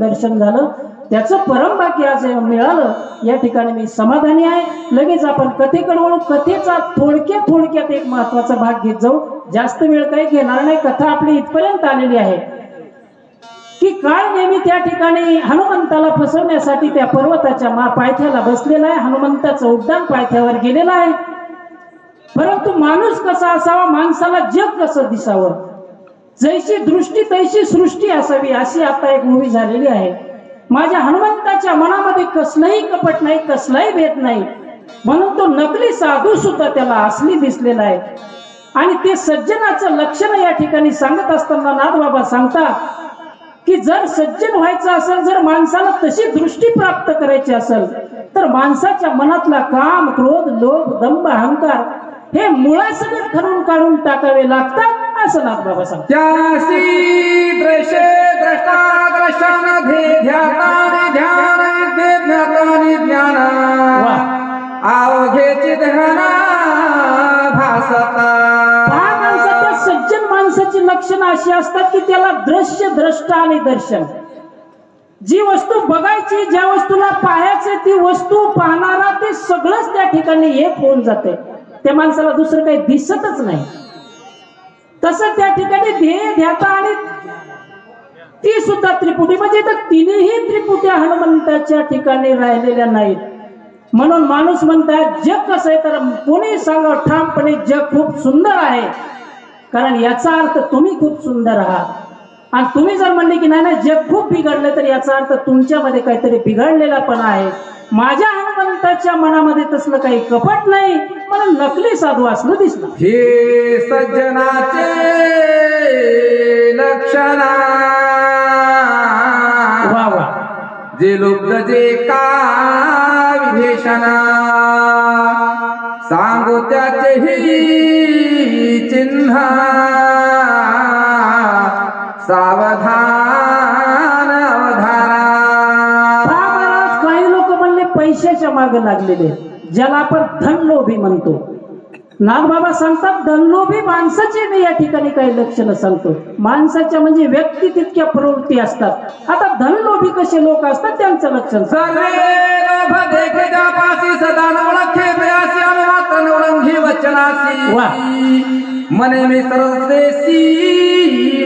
दर्शन झालं. त्याचं परमभाग्य आज मिळालं. या ठिकाणी मी समाधानी आहे. लगेच आपण कथेकडे वळू. कथेचा थोडक्यात थोडक्यात एक महत्त्वाचा भाग घेत जाऊ. जास्त वेळ काही घेणार नाही. कथा आपली इथपर्यंत आलेली आहे. की काळ नेहमी त्या ठिकाणी हनुमंताला फसवण्यासाठी त्या पर्वताच्या मा पायथ्याला बसलेला आहे. हनुमंताचं उड्डाण पायथ्यावर गेलेलं आहे. परंतु माणूस कसा असावा? माणसाला जग कसं दिसावं? जैशी दृष्टी तैशी सृष्टी असावी अशी आता एक मूवी झालेली आहे. माझ्या हनुमंताच्या मनामध्ये कसलंही कपट नाही कसलाही भेद नाही. म्हणून तो नकली साधू सुद्धा त्याला असली दिसलेला आहे. आणि ते सज्जनाचं लक्षण या ठिकाणी सांगत असताना नाथबाबा सांगतात की जर सज्जन व्हायचं असेल जर माणसाला तशी दृष्टी प्राप्त करायची असेल तर माणसाच्या मनातला काम क्रोध लोभ दंभ अहंकार हे मुळासकट खरून काढून टाकावे लागतात. असं नाथबाबा सांगतात त्यासी द्रशे द्रष्टा द्रष्टानधे ध्यातानि ध्यान ते ज्ञातानि ज्ञान अवघेची ध्याना भासता. पहा माणसाच्या सज्जन माणसाची लक्षणं अशी असतात की त्याला दृश्य द्रष्टा आणि दर्शन. जी वस्तू बघायची ज्या वस्तूला पाहायचे ती वस्तू पाहणारा ते सगळंच त्या ठिकाणी एक होऊन जाते. त्या माणसाला दुसरं काही दिसतच नाही. तसं त्या ठिकाणी ध्येय ध्याता आणि ती सुद्धा त्रिपुटी. म्हणजे तर तिन्ही त्रिपुट्या हनुमंताच्या ठिकाणी राहिलेल्या नाहीत. म्हणून माणूस म्हणतात जग कसं आहे तर कोणी सांगा ठामपणे जग खूप सुंदर आहे. कारण याचा अर्थ तुम्ही खूप सुंदर आहात. आणि तुम्ही जर म्हणले की नाही ना जग खूप बिघडलं तर याचा अर्थ तुमच्यामध्ये काहीतरी बिघडलेला पण आहे. माझ्या हनुमंताच्या मनामध्ये तसलं काही कपट नाही म्हणून नकली साधू असलं दिसलं. हे सज्जनाचे लक्षणा. वा वा. जे लुब्ध जे का विभीषणा. सांगू त्याचे ही चिन्ह. सावधान मागे लागलेले ज्याला आपण धनलोभी म्हणतो. नागबाबा सांगतात धनलोभी माणसाची मी या ठिकाणी काही लक्षणं सांगतो. माणसाच्या म्हणजे व्यक्ती तितक्या प्रवृत्ती असतात. आता धनलोभी कसे लोक असतात त्यांचं लक्षण वा. मने मी सरदेसी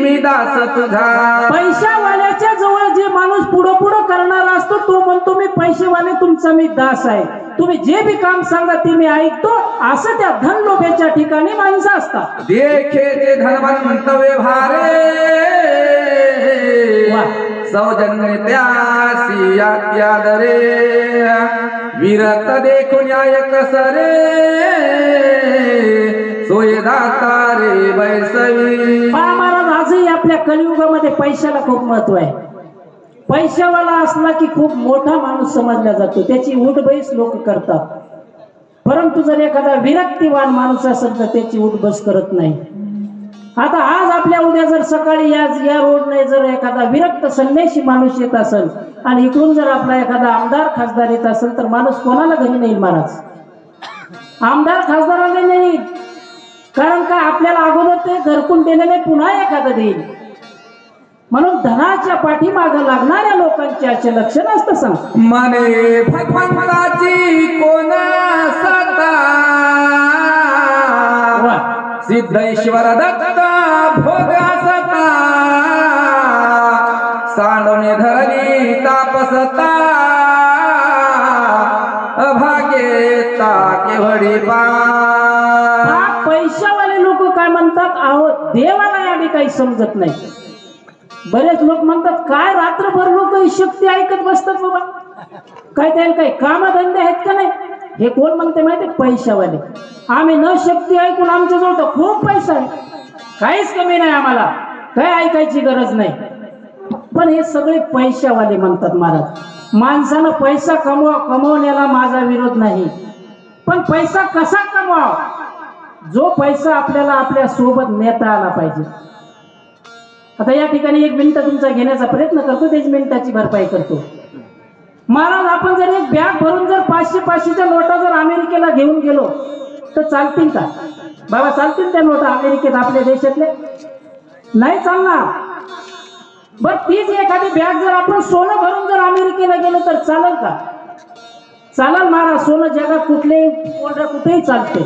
मी दास तुझा पैशावाल्याच्या जवळ जे माणूस पुढं पुढं करणारा असतो तो म्हणतो मी पैसेवाले तुमचा मी दास आहे. तुम्ही जे बी काम सांगा ते मी ऐकतो. असं त्या धनलोभ्याच्या ठिकाणी माणसं असतात. देखे जे धनवंत व्यवहारे वा. सौजन्य त्यासी यादरे विरत देखून न्याय कसरे. सोय दाता रे बैसवी आजही आपल्या कलियुगामध्ये पैशाला खूप महत्त्व आहे. पैशावाला असला की खूप मोठा माणूस समजला जातो. त्याची उठबैस लोक करतात. परंतु जर एखादा विरक्तिवान माणूस असेल तर त्याची उठबस करत नाही. आता आज आपल्या उद्या जर सकाळी या या रोडने जर एखादा विरक्त संन्याशी माणूस येत असेल आणि इकडून जर आपला एखादा आमदार खासदार येत असेल तर माणूस कोणाला घरी नाही महाराज आमदार खासदाराला नाही कारण का आपल्याला अगोदर ते घरकुल दिलेले पुन्हा एखादं देईल? म्हणून धनाच्या पाठीमाग लागणाऱ्या लोकांचे असे लक्षण असतं सांग. मने भगवंताची कोण सता. सिद्धेश्वर दत्त भोग असता सांडवणे धरली तापसता अभाग्यता केवढी पा. म्हणतात अहो देवाला आम्ही काही समजत नाही. बरेच लोक म्हणतात काय रात्रभर लोक ही शक्ती ऐकत बसतात बाबा? काय त्याला काही कामधंदे आहेत का नाही? हे कोण म्हणते माहिती पैशावाले. आम्ही न शक्ती ऐकून आमच्याजवळ तर खूप पैसा आहे. काहीच कमी नाही आम्हाला. काय ऐकायची गरज नाही. पण हे सगळे पैशावाले म्हणतात महाराज. माणसानं पैसा कमवा कमवण्याला माझा विरोध नाही. पण पैसा कसा कमवावा? जो पैसा आपल्याला आपल्यासोबत नेता आला पाहिजे. आता या ठिकाणी एक मिनिट तुमचा घेण्याचा प्रयत्न करतो त्याच मिनिटाची भरपाई करतो. महाराज आपण जर एक बॅग भरून जर पाचशे पाचशेच्या नोटा जर अमेरिकेला घेऊन गेलो तर चालतील का? बाबा चालतील त्या नोटा अमेरिकेत आपल्या देशातले नाही चालणार. बर तीच एखादी बॅग जर आपण सोनं भरून जर अमेरिकेला गेलो तर चालेल का? चालाल महाराज सोनं जगात कुठलेही कोणत्या कुठेही चालते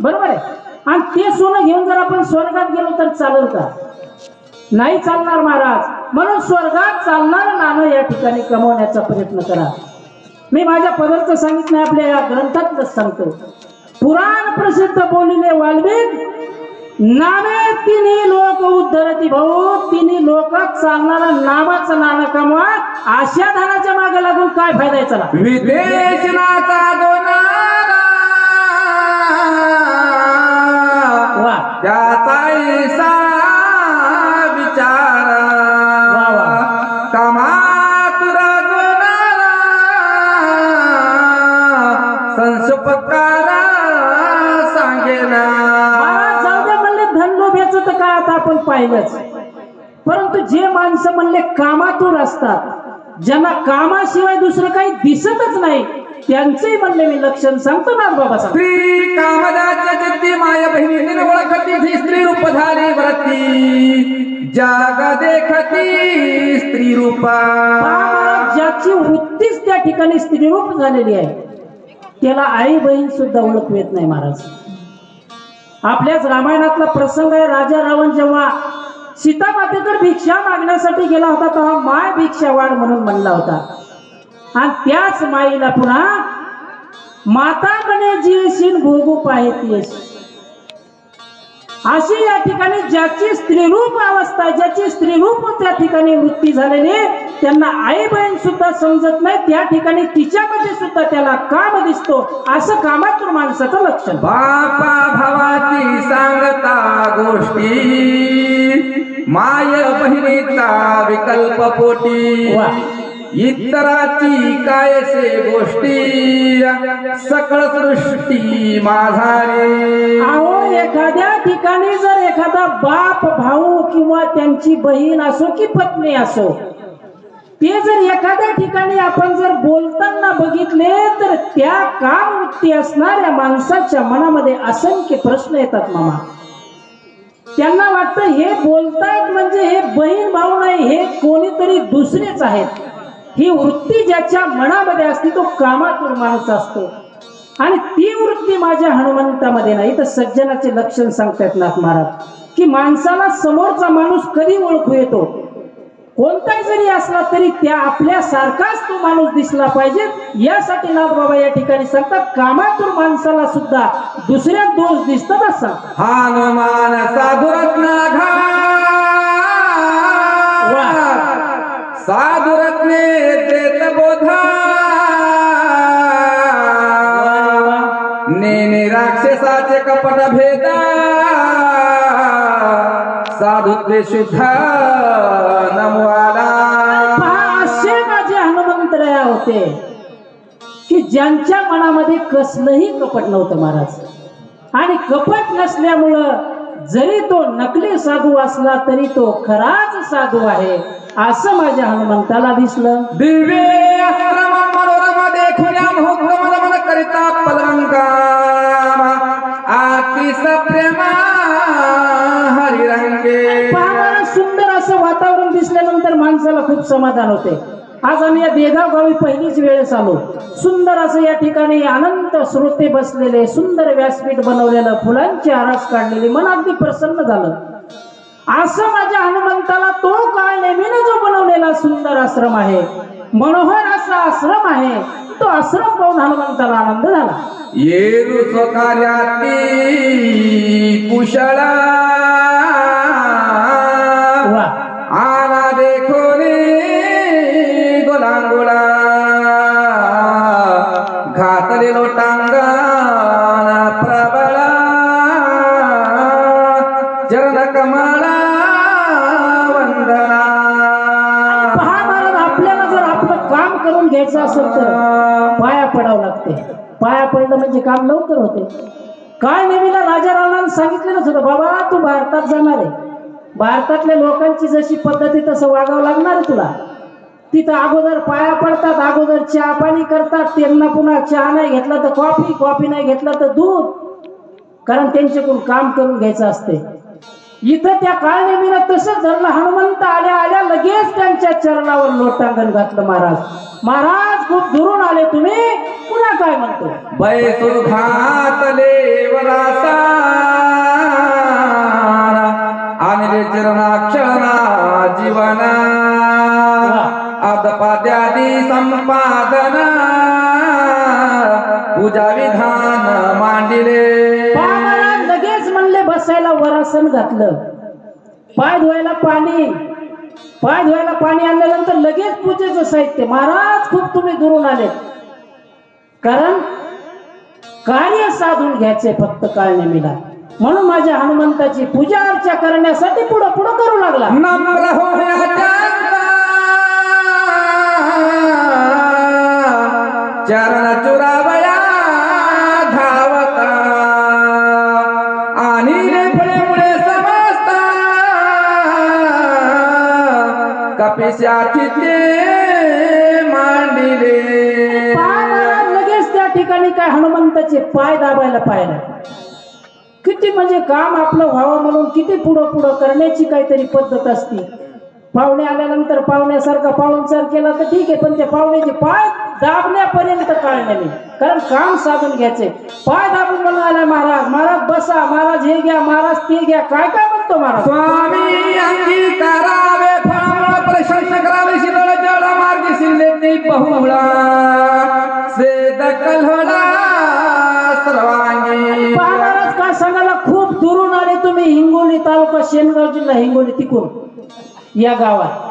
बरोबर आहे? आणि ते सोनं घेऊन जर आपण स्वर्गात गेलो तर चालेल का? नाही चालणार महाराज. म्हणून स्वर्गात चालणार नाणं या ठिकाणी कमवण्याचा प्रयत्न करा. मी माझ्या पदार्थ सांगितलं आपल्या या ग्रंथातच सांगतो. पुराण प्रसिद्ध बोलिले वाल्मिक नामे तिन्ही लोक उद्धरती भाऊ तिन्ही लोक चालणारं नावाचं नाणं कमवा अशा धनाच्या मागे लागून काय फायदा आहे चला? विदेशनाचा दोनारा वा. त्याचा पाहिलंच परंतु जे माणसं म्हणले कामातूर असतात ज्यांना कामाशिवाय दुसरं काही दिसतच नाही त्यांचंही म्हणले मी लक्षण सांगतो ना बाबा स्त्री कामदाच्या माय ओळखती स्त्री व्रती. जाग देखती स्त्री रूपा. ज्याची वृत्तीच त्या ठिकाणी स्त्रीरूप झालेली आहे. त्याला आई बहीण सुद्धा ओळखू येत नाही महाराज. आपल्याच रामायणातला प्रसंग आहे राजा रावण जेव्हा सीता मातेकडे भिक्षा मागण्यासाठी गेला होता तेव्हा माय भिक्षावाड म्हणून म्हणला होता. आणि त्याच माईला पुन्हा माताकडे जी शिन भोगू पाहिजे अशी या ठिकाणी ज्याची स्त्रीरूप अवस्था आहे, ज्याची स्त्रीरूप त्या ठिकाणी वृत्ती झालेली आहे, त्यांना आई बहीण सुद्धा समजत नाही त्या ठिकाणी तिच्यामध्ये सुद्धा त्याला काम दिसतो. असं कामातून माणसाचं लक्षण. बापा भावाची सांगता गोष्टी. माय बहिणीचा विकल्प पोटी. इतराची काय से गोष्टी. सकळ सृष्टी माझारे. अहो एखाद्या ठिकाणी जर एखादा बाप भाऊ किंवा त्यांची बहीण असो की पत्नी असो ते जर एखाद्या ठिकाणी आपण जर बोलताना बघितले तर त्या काम वृत्ती असणाऱ्या माणसाच्या मनामध्ये असंख्य प्रश्न येतात मामा. त्यांना वाटतं हे बोलतायत म्हणजे हे बहीण भाऊ नाही हे कोणीतरी दुसरेच आहेत. ही वृत्ती ज्याच्या मनामध्ये असते तो कामातून माणूस असतो. आणि ती वृत्ती माझ्या हनुमंतामध्ये नाही तर सज्जनाचे लक्षण सांगतायत नाथ महाराज की माणसाला समोरचा माणूस कधी ओळखू येतो? कोणताही जरी असला तरी त्या आपल्या सारखाच तो माणूस दिसला पाहिजे. यासाठी नाथ बाबा या ठिकाणी सांगतात कामातून माणसाला सुद्धा दुसऱ्या दोष दिसतात असा. हनुमान साधुरत्न वा. साधुरत्ने देत बोधा. नेने राक्षसाचे कपट भेदा. साधुत्वे शुद्धा. होते की ज्यांच्या मनामध्ये कसलंही कपट नव्हतं महाराज. आणि कपट नसल्यामुळं जरी तो नकली साधू असला तरी तो खराच साधू आहे असं माझ्या हनुमंताला दिसलं. दिव्य मनोरम देखुया मन करिता आतिस प्रेमा हरिरंगे. सुंदर असं वातावरण दिसल्यानंतर माणसाला खूप समाधान होते. आज आम्ही या देगाव गावी पहिलीच वेळेस आलो सुंदर असं या ठिकाणी अनंत श्रोते बसलेले सुंदर व्यासपीठ बनवलेलं फुलांची आरास काढलेली मन अगदी प्रसन्न झालं. असं माझ्या हनुमंताला तो काळ नेहमीने जो बनवलेला सुंदर आश्रम आहे मनोहर असा आश्रम आहे तो आश्रम पाहून हनुमंताला आनंद झाला. कुशळा घातले लोटांगण प्रबळा चरण कमला वंदना पहा महाराज आपल्याला जर आपलं काम करून घ्यायचं असेल तर पाया पडावं लागते. पाया पडलं म्हणजे काम लवकर होते. काय नेहमीला राजा रावणाने सांगितलेलंच होतं बाबा तू भारतात जाणार आहे. भारतातल्या लोकांची जशी पद्धती तसं वागावं लागणार आहे तुला. तिथं अगोदर पाया पडतात अगोदर चहा पाणी करतात त्यांना पुन्हा चहा नाही घेतला तर कॉफी कॉफी नाही घेतला तर दूध. कारण त्यांच्याकडून काम करून घ्यायचं असते. इथं त्या काळनेमीनं तसंच धरलं हनुमंत आल्या आल्या लगेच त्यांच्या चरणावर लोटांगण घातलं महाराज. महाराज खूप दुरून आले तुम्ही. पुन्हा काय म्हणतो? भय सुखातले वरासा. आणि चरणाक्षणा जीवना. आदपाद्यादी संपादना पूजा विधान मांडिले. लगेच म्हणले बसायला वरासन घातलं. पाय धुवायला पाणी. पाय धुवायला पाणी आणल्यानंतर लगेच पूजेचं साहित्य. महाराज खूप तुम्ही दुरून आले. कारण कार्य साधून घ्यायचे फक्त काळनेमीला. म्हणून माझ्या हनुमंताची पूजा अर्चा करण्यासाठी पुढं पुढं करू लागला. चरण चुरावया धावता. आणि रे मुळे समजता. कपिशाची ते मांडिले लगेच त्या ठिकाणी काय हनुमंताचे पाय दाबायला पाहिला. किती म्हणजे काम आपलं व्हावं म्हणून किती पुढं पुढं करण्याची काहीतरी पद्धत असते. पाहुणे आल्यानंतर पाहुण्यासारखा पाहुणचार केला तर ठीक आहे पण त्या पाहुण्याचे पाय दाबण्यापर्यंत काढले नाही. कारण काम साधून घ्यायचे. पाय दाबून म्हणाला महाराज महाराज बसा महाराज हे घ्या महाराज ते घ्या. काय काय म्हणतो महाराज? स्वामी प्रशंसा करावे जळ मार्गी सर्वांगी. पहा महाराज काय सांगायला खूप दुरून आले तुम्ही हिंगोली तालुका शेनगाव जिल्हा हिंगोली तिकून. या गावात.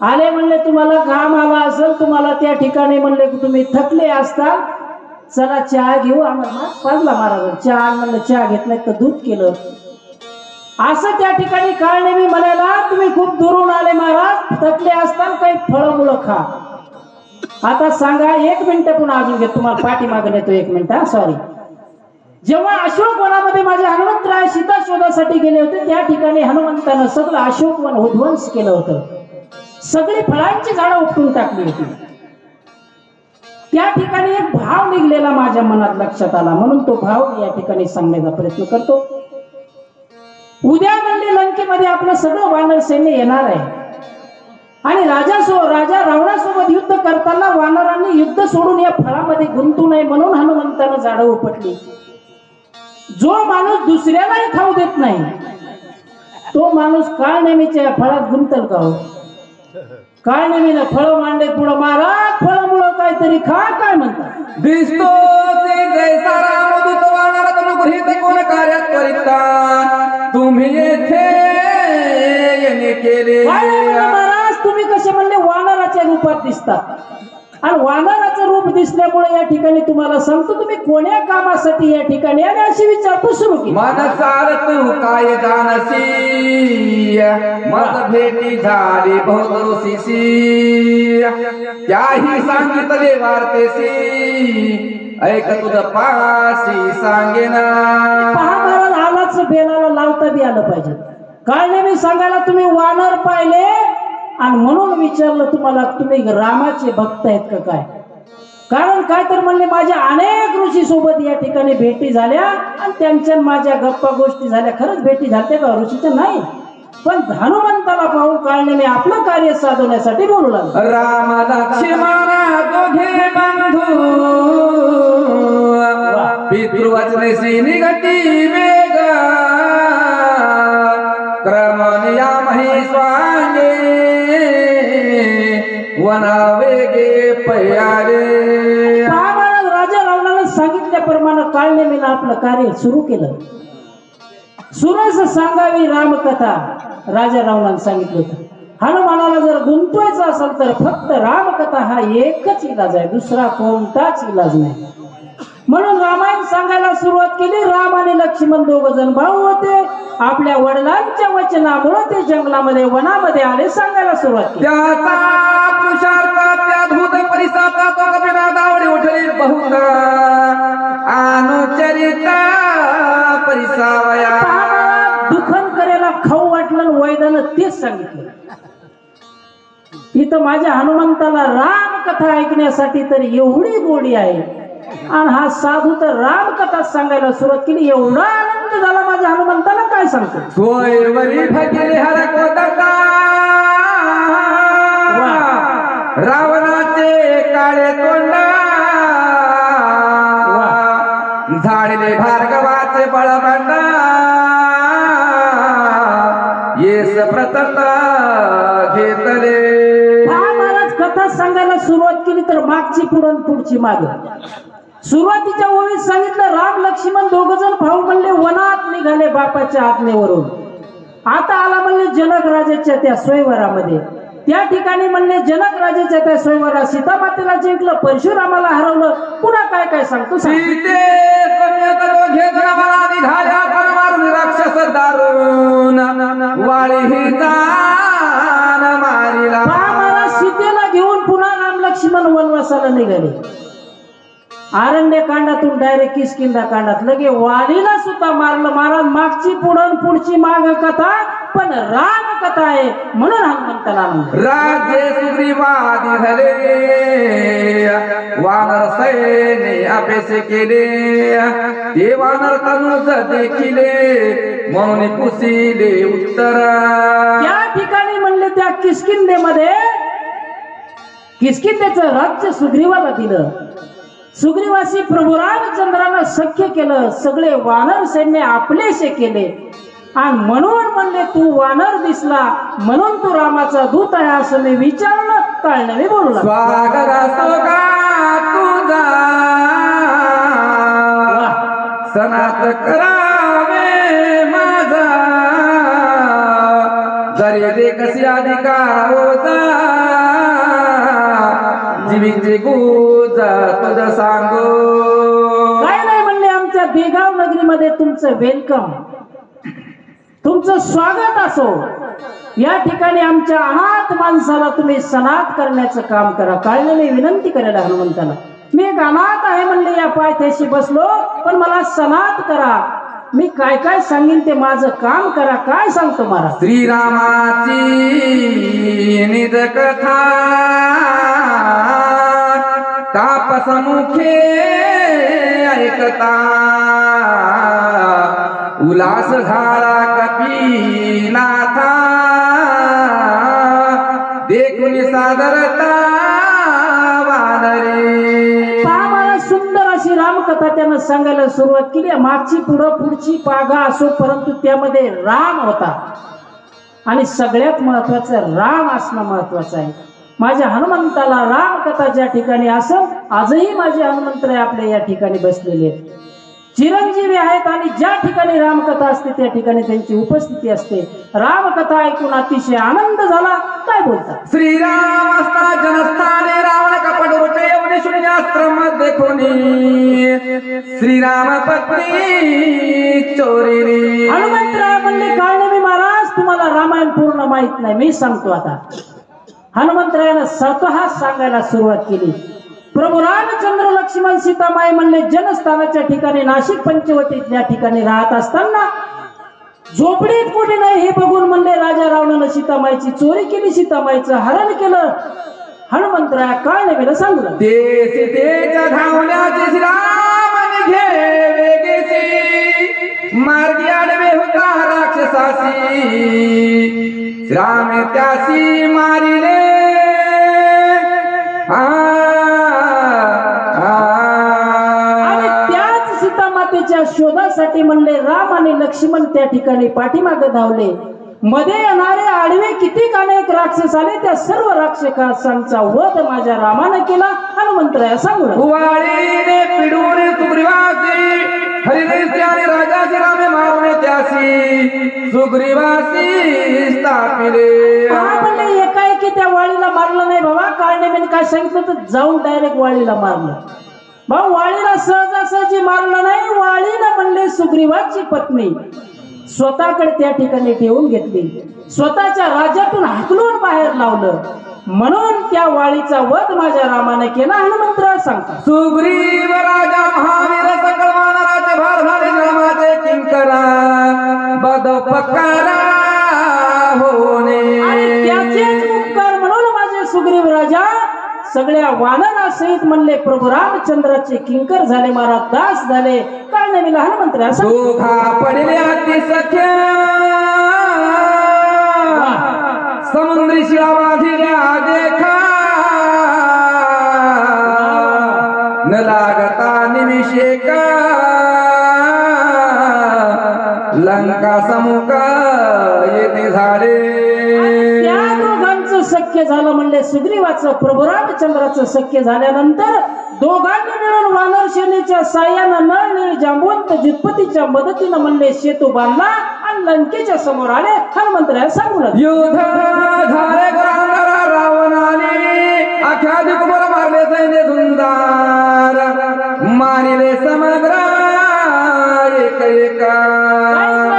आले म्हणले तुम्हाला घाम आला असेल तुम्हाला त्या ठिकाणी म्हणले की तुम्ही थकले असता चला चहा घेऊ आम्हाला. पडला महाराज चहा म्हणलं चहा घेत तर दूध केलं. असं त्या ठिकाणी काळणे मी म्हणायला तुम्ही खूप दुरून आले महाराज थकले असताल काही फळ फळमुळं खा. आता सांगा एक मिनिट पुन्हा अजून घेत तुम्हाला पाठीमागं तो एक मिनिट हा सॉरी जेव्हा अशोक वनामध्ये माझे हनुमंतराय सीता शोधासाठी गेले होते त्या ठिकाणी हनुमंतानं सगळं अशोक वन उध्वंस केलं होतं. सगळी फळांची झाडं उपटून टाकली होती. त्या ठिकाणी एक भाव निघलेला माझ्या मनात लक्षात आला. म्हणून तो भाव या ठिकाणी सांगण्याचा प्रयत्न करतो. उद्या म्हणजे लंकेमध्ये आपलं सगळं वानर सैन्य येणार आहे. आणि राजा सो राजा रावणासोबत युद्ध करताना वानरांनी युद्ध सोडून या फळामध्ये गुंतू नये म्हणून हनुमंतानं झाडं उपटली. जो माणूस दुसऱ्यालाही खाऊ देत नाही तो माणूस काळ नेहमीच्या या फळात गुंतल का हो? काळ नेहमीला फळ मांडे पुढं. मारा फळ मुळे काहीतरी खा काय म्हणतात? दिसतो वानरात कोण कार्यात करिता तुम्ही येथे येणे केले. काय नाही म्हणले महाराज तुम्ही कसे म्हणले वानराच्या रूपात दिसतात आणि वानराचं रूप दिसल्यामुळे या ठिकाणी तुम्हाला सांगतो तुम्ही कोण्या कामासाठी या ठिकाणी? आणि अशी विचारपूस सुरू केली. मनसार तू काय जानसी मत भेटी झाली बहुत ऋषीशी त्याही सांगितले वार्तेसी ऐक तुझ पाशी सांगेना. पहा महाराज आलाच बेलाला लावता बी आलं पाहिजे. काय मी सांगायला तुम्ही वानर पाहिले. आणि म्हणून विचारलं तुम्हाला तुम्ही रामाचे भक्त आहेत का काय? कारण काय तर म्हणले माझ्या अनेक ऋषी सोबत या ठिकाणी भेटी झाल्या आणि त्यांच्या माझ्या गप्पा गोष्टी झाल्या. खरंच भेटी झाल्या का? ऋषीच्या नाही. पण हनुमंताला पाहून काढण्याने आपलं कार्य साधवण्यासाठी बोलू लागलं. राम लक्ष्मणा दोघे बंधू पितृवचनेशी निगती वेग. क्रमनिया मही स्वांगे. वना सांगितल्याप्रमाणे आपलं कार्य सुरू केलं. सुरस सांगावी रामकथा राजा रावणाने सांगितलं होतं. हनुमानाला जर गुंतवायचं असेल तर फक्त रामकथा हा एकच इलाज आहे दुसरा कोणताच इलाज नाही. म्हणून रामायण सांगायला सुरुवात केली राम आणि लक्ष्मण दोघ जण भाऊ होते. आपल्या वडिलांच्या वचनामुळे ते जंगलामध्ये वनामध्ये आले सांगायला सुरुवात केली. परिसावया. दुखन करायला खाऊ वाटलं वैदानं तेच सांगितलं. इथं माझ्या हनुमंताला राम कथा ऐकण्यासाठी तर एवढी गोडी आहे. आणि हा साधू तर रामकथा सांगायला सुरुवात केली. एवढा आनंद झाला माझ्या हनुमंताला काय सांगतो? रावणाचे काळे तोंड झाडले भार्गवाचे बळबंड येस प्रचंड घेतले. महाराज कथा सांगायला सुरुवात केली तर मागची पुढं पुढची माग. सुरुवातीच्या ओळीत सांगितलं राम लक्ष्मण दोघ जण भाऊ म्हणले वनात निघाले बापाच्या आज्ञेवरून. आता आला म्हणले जनक राजाच्या त्या स्वयंवरामध्ये त्या ठिकाणी म्हणले जनक राजाच्या त्या स्वयंवरात सीतामातेला जिंकलं परशुरामाला हरवलं. पुन्हा काय काय सांगतो? सांग. सीते मला निघाल्या पण मारून राक्षस दारून वाळी ही मारिला पहा सीतेला घेऊन पुन्हा राम लक्ष्मण वनवासाला निघाले. आरण्य कांडातून डायरेक्ट किसकिंदा कांडात. लगे वालीला सुद्धा मारलं. महाराज मागची पुढं पुढची माग कथा पण राम कथा आहे म्हणून हनुमंताला. राज्य सुग्रीवादी झाले. वानर सैन्य अपेक्षे केले. ते वानर तनुज देखिले. म्हणून कुसिले उत्तर. त्या ठिकाणी म्हणले त्या किसकिंदेमध्ये किसकिंदेचं राज्य सुग्रीवाला दिलं. सुग्रीवासी प्रभू रामचंद्रानं सख्य केलं. सगळे वानर सैन्य आपलेसे केले. आणि म्हणून म्हणले तू वानर दिसला म्हणून तू रामाचा दूत आहे असं मी विचारलं कळलं मी बोलला. तुझा? सनात करावे माझा. जरी रे कशी अधिकार होता जीवितचे गुज तुझ सांगू. काय नाही म्हणले आमच्या देगाव नगरीमध्ये तुमचं वेलकम. तुमचं स्वागत असो. या ठिकाणी आमच्या अनाथ माणसाला तुम्ही सनात करण्याचं काम करा. काळलं मी विनंती करायला हनुमंताला मी एक अनाथ आहे म्हणले या पायथ्याशी बसलो पण मला सनात करा. मी काय काय सांगेन ते माझं काम करा काय सांगतो मला श्रीरामाची निज कथा तापसमुखे ऐकता. उल्हास झाला कपीनाथा देखून सादरता वानरे. मला सुंदर अशी रामकथा त्यानं सांगायला सुरुवात केली. मागची पुढं पुढची पागा असो परंतु त्यामध्ये राम होता. आणि सगळ्यात महत्वाचं राम असणं महत्वाचं आहे. माझ्या हनुमंताला रामकथा ज्या ठिकाणी असेल आजही माझे हनुमंत आपल्या या ठिकाणी बसलेले आहेत. चिरंजीवी आहेत आणि ज्या ठिकाणी रामकथा असते त्या ठिकाणी त्यांची उपस्थिती असते. रामकथा ऐकून अतिशय आनंद झाला. काय बोलतात? श्रीराम असता जनस्थाने रावण कपट रूपे एवढे मध्ये कोणी? श्रीराम पत्नी चोरी हनुमंतराय म्हणले काळने मी महाराज तुम्हाला रामायण पूर्ण माहीत नाही. मी सांगतो आता. हनुमंतरायानं स्वतः सांगायला सुरुवात केली. प्रभू रामचंद्र लक्ष्मण सीतामाई म्हणले जनस्थानाच्या ठिकाणी नाशिक पंचवटीत या ठिकाणी राहत असताना झोपडीत कुठे नाही हे बघून म्हणले राजा रावणानं सीतामाईची चोरी केली सीतामाईचं हरण केलं. हनुमंतराया काय नव्हे सांगलं लागले. ते धावण्याचे श्रीराम घे वेगेसी मार्गी आडवे होता राक्षसासी राम त्यासी मारिले. आ, शोधासाठी म्हणले राम आणि लक्ष्मण त्या ठिकाणी पाठीमागे धावले. मध्ये येणारे आडवे किती अनेक राक्षस आले त्या सर्व राक्षसांचा वध माझ्या रामानं केला. हनुमंतराया सांगू राजाची रामे मारून त्यासी सुग्रीवासी स्थापिले. एकाएकी त्या वाळीला मारलं नाही बाबा कारण मी काय सांगितलं तर जाऊन डायरेक्ट वाळीला मारलं. भाऊ वाळीला सहजासहजी मारलं नाही वाळीला म्हणले सुग्रीवाची पत्नी. स्वतःकडे त्या ठिकाणी ठेवून घेतली. स्वतःच्या राज्यातून हाकलून बाहेर लावलं. म्हणून त्या वाळीचा वध माझ्या रामाने केला हनुमंतराव सांगतात. सुग्रीव राजा महावीर भार झाले रामाचे किंकरा. बद पकारा होणे. आणि त्याचेच उपकार म्हणून माझे सुग्रीव राजा सगळ्या सहित म्हणले प्रभू रामचंद्राचे किंकर झाले महाराज दास झाले. काय नवी लहान मंत्र समुद्री शिळा देखा. न लागता निमिषे का? लंका समुका येथे झाले. शक्य झालं म्हणले सुग्रीवाचं प्रभू रामचंद्राचं शक्य झाल्यानंतर दोघांनी मिळून वानर सेनेच्या साह्यानं नळ नीळ जांबवंत जितपतीच्या मदतीनं म्हणले सेतू बांधला आणि लंकेच्या समोर आले. हनुमंतराय सांगू लागले. युद्ध झाले रावणाने अख्या दिगंबर मारले सैन्य झुंजार. मारिले समग्र एक एका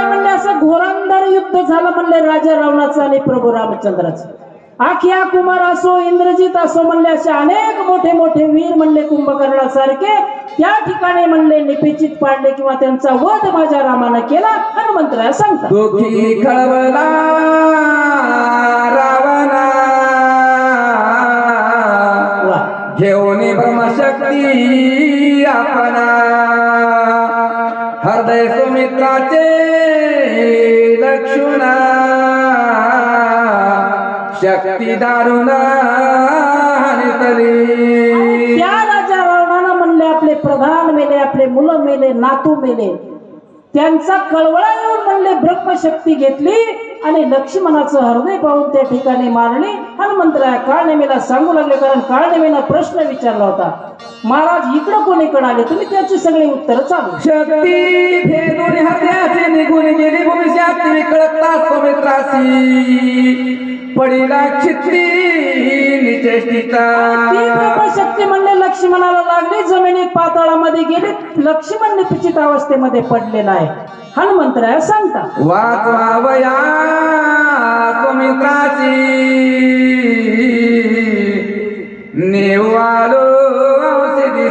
म्हणले असं घोरांदार युद्ध झालं म्हणले राजा रावणाचं आणि प्रभू रामचंद्राचं. आख्या कुमार असो इंद्रजित असो म्हणले असे अनेक मोठे मोठे वीर म्हणले कुंभकर्णासारखे त्या ठिकाणी म्हणले निपेचित पाडले किंवा त्यांचा वध माझ्या रामानं केला हनुमंतराय सांगतात. घेऊन ब्रह्मशक्ती. त्या राजा रावणानं म्हणले आपले प्रधान मेले आपले मुलं मेले नातू मेले. त्यांचा कळवळा येऊन म्हणले ब्रह्मशक्ती घेतली आणि लक्ष्मणाचं हृदय पाहून त्या ठिकाणी मारली. हनुमंतराय काळनेमीला सांगू लागले कारण काळनेमीला प्रश्न विचारला होता. महाराज इकडं कोणीकडे आले? तुम्ही त्याची सगळी उत्तर चालू शक्ती हृदयाचे निघून गेली भविष्यात विकळता सुमित्रासी? पडिला चित्ती निचेष्टिता. ती ब्रह्मशक्ती म्हणले लक्ष्मणाला लागली. जमिनीत पाताळामध्ये गेली. लक्ष्मण निश्चित अवस्थेमध्ये पडलेला आहे. हनुमंतराय सांगता. वाचवावया सुमित्राची नेवालो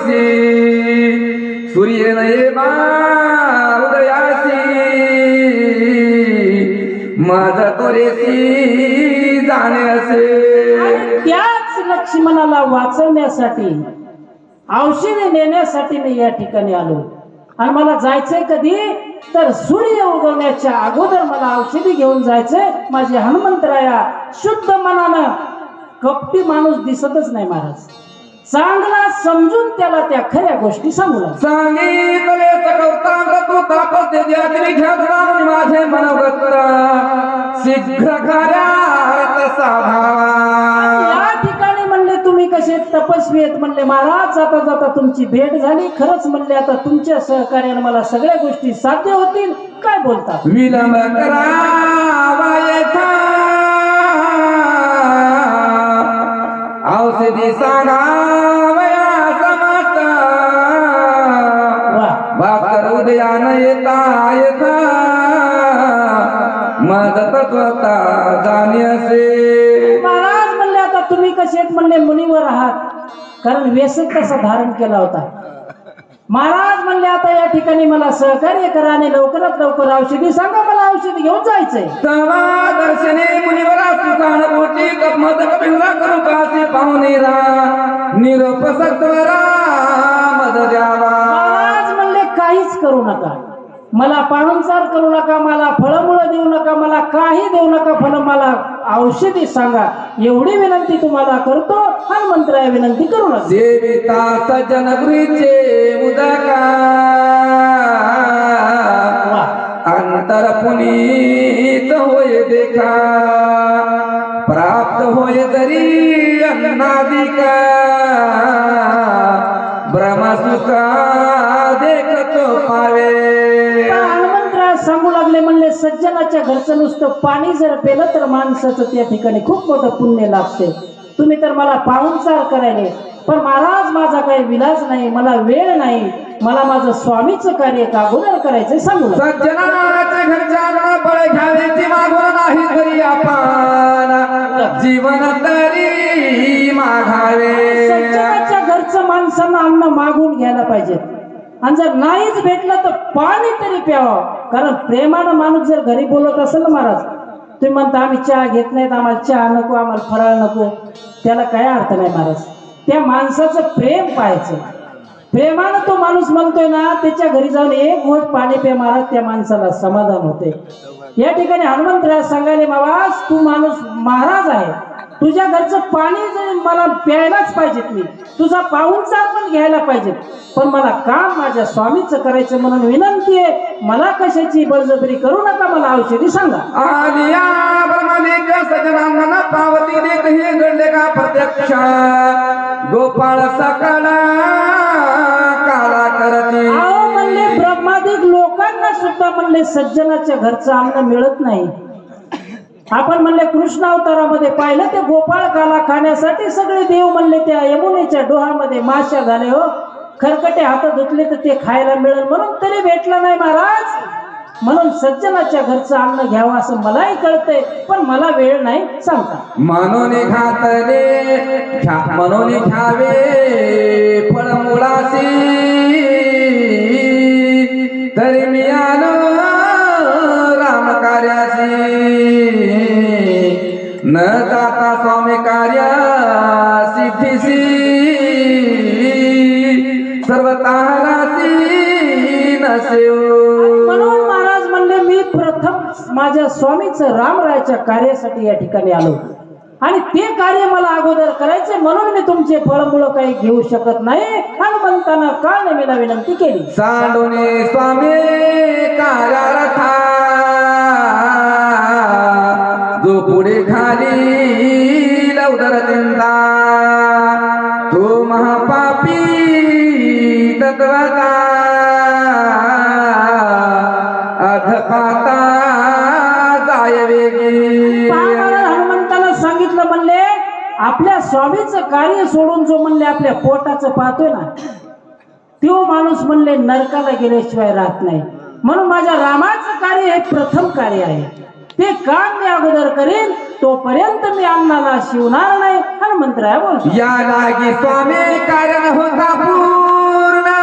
माझा सूर्य नये बा उदयासी तोरेसी जाणे असे त्याच लक्ष्मणाला वाचवण्यासाठी औषधे नेण्यासाठी मी या ठिकाणी आलो. आणि मला जायचंय कधी? तर सूर्य उगवण्याच्या अगोदर मला औषधी घेऊन जायचंय माझे हनुमंतराया शुद्ध मनानं. कपटी माणूस दिसतच नाही महाराज. चांगला समजून त्याला त्या खऱ्या गोष्टी सांगू. सांगितले सकौतांग तू तापते द्यातली घ्यात माझे मनोगत. शीघ्र कार्यात साधावा. या ठिकाणी म्हणले तुम्ही कसे तपस्वी आहेत म्हणले महाराज जाता जाता तुमची भेट झाली. खरंच म्हणले आता तुमच्या सहकार्याने मला सगळ्या गोष्टी साध्य होतील. काय बोलतात विलंब करावा येथा औषधी सांगावया समस्त. वा. भाकर उदयान येता येता. मदत स्वतः जाणे असे महाराज म्हणले आता तुम्ही कसे म्हणले मुनीवर आहात. कारण व्यसन तसा धारण केला होता. महाराज म्हणले आता या ठिकाणी मला सहकार्य करा आणि लवकरात लवकर औषधी सांगा मला औषधी घेऊन जायचंय. तवा दर्शने मुनिवरा सुखान पोटी कपमत कपिंद्रा करू कासी पाहुणेरा निरोप सत्वरा मद द्यावा. महाराज म्हणले काहीच करू नका. मला पाहुणचार करू नका मला फळमुळं देऊ नका मला काही देऊ नका फळ मला औषधी सांगा. एवढी विनंती तुम्हाला करतो हनुमंतराय विनंती करू नका. सेविता सज्जन गृहीचे उदका. अंतर पुनीत होय देखा. प्राप्त होय तरी अन्नादिका. ब्रह्मसुखा देखतो पावे. लागले म्हणले सज्जनाच्या घरचं नुसतं पाणी जर पेलं तर माणसाचं त्या ठिकाणी खूप मोठं पुण्य लाभते. तुम्ही तर मला पाहुणचार करायले. पण महाराज माझा काही विलाज नाही मला वेळ नाही. मला माझं स्वामीचं कार्य का अगोदर करायचं सांगू लागले. सज्जनाचे घरच्या बळ घ्यावेची मागून नाही तरी आपण. जीवन तरी मागावे सज्जनाच्या घरचं माणसांना अन्न मागून घ्यायला पाहिजे. आणि जर नाहीच भेटलं तर पाणी तरी प्यावं. कारण प्रेमानं माणूस जर घरी बोलत असेल ना महाराज तुम्ही म्हणता आम्ही चहा घेत नाहीत आम्हाला चहा नको आम्हाला फराळ नको. त्याला काय अर्थ नाही महाराज. त्या माणसाचं प्रेम पाहायचं. प्रेमानं तो माणूस म्हणतोय ना त्याच्या घरी जाऊन एक घोट पाणी पे महाराज त्या माणसाला समाधान होते. या ठिकाणी हनुमंतराज सांगायले बाबा तू माणूस महाराज आहे. तुझ्या घरचं पाणी जर मला प्यायलाच पाहिजेत मी तुझा पाहुणचार पण घ्यायला पाहिजे पण मला काम माझ्या स्वामीचं करायचं म्हणून विनंती आहे मला कशाची बळजबरी करू नका मला औषधी सांगा. सजनांना पावती देत हे घडले का प्रत्यक्ष? गोपाळ सकला काला करती. अहो म्हणले ब्रह्मादिक लोकांना सुद्धा म्हणले सज्जनाच्या घरचं अन्न मिळत नाही. आपण म्हणले कृष्ण अवतारामध्ये पाहिलं ते गोपाळ काला खाण्यासाठी सगळे देव म्हणले त्या यमुनेच्या डोहामध्ये माश्या झाले हो. खरकटे हात धुतले तर ते खायला मिळेल म्हणून तरी भेटलं नाही महाराज. म्हणून सज्जनाच्या घरचं अन्न घ्यावं असं मलाही कळतंय पण मला वेळ नाही. सांगता. म्हणून घातले म्हणून घ्यावे फळमुळासी स्वामीचं रामरायाच्या कार्यासाठी या ठिकाणी आलो. आणि ते कार्य मला अगोदर करायचे म्हणून मी तुमचे फळमुळ काही घेऊ शकत नाही. हनुमंतानं काळ मला विनंती केली? सांडोने स्वामी रथा जो पुढे खाली लवकर चिंता तो महापापी तत्वता अधपाता आपल्या स्वामीचं कार्य सोडून जो म्हणले आपल्या पोटाचं पाहतोय ना तो माणूस म्हणले नरकाला गेल्याशिवाय राहत नाही. म्हणून माझ्या रामाचं कार्य हे प्रथम कार्य आहे. ते काम मी अगोदर करेन तोपर्यंत मी अन्नाला शिवणार नाही हनुमंतराय बोल या लागी स्वामी कारण होता पूर्ण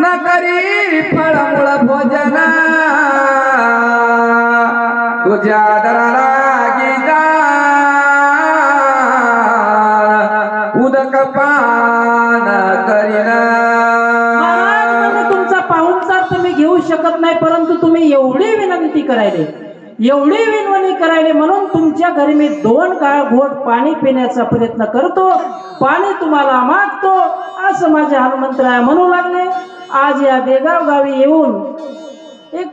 न करी फळमुळ भोजना. तुझ्या दराला करायले. एवढी विनवणी करायले म्हणून तुमच्या घरी मी दोन काळ घोट पाणी पिण्याचा प्रयत्न करतो. पाणी तुम्हाला मागतो. असं माझे हनुमंतराय म्हणू लागले. आज या देगाव गावी येऊन एक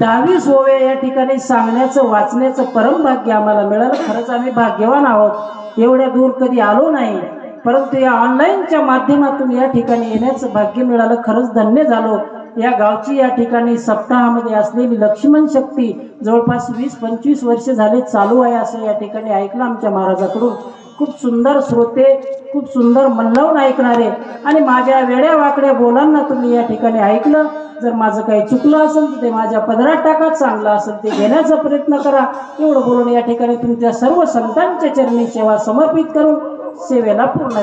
दहावी ओव्या या ठिकाणी सांगण्याचं वाचण्याचं परम भाग्य आम्हाला मिळालं. खरंच आम्ही भाग्यवान आहोत. एवढ्या दूर कधी आलो नाही. परंतु या ऑनलाईनच्या माध्यमातून या ठिकाणी येण्याचं भाग्य मिळालं. खरंच धन्य झालो. या गावची या ठिकाणी सप्ताहामध्ये असलेली लक्ष्मण शक्ती जवळपास वीस पंचवीस वर्ष झाले चालू आहे असं या ठिकाणी ऐकलं आमच्या महाराजाकडून. खूप सुंदर श्रोते खूप सुंदर मन ऐकणारे आणि माझ्या वेड्या वाकड्या बोलांना तुम्ही या ठिकाणी ऐकलं. जर माझं काही चुकलं असेल तर ते माझ्या पदरात टाका चांगलं असेल ते घेण्याचा प्रयत्न करा. एवढं बोलून या ठिकाणी तुमच्या सर्व संतांच्या चरणी सेवा समर्पित करून सेवेला पूर्ण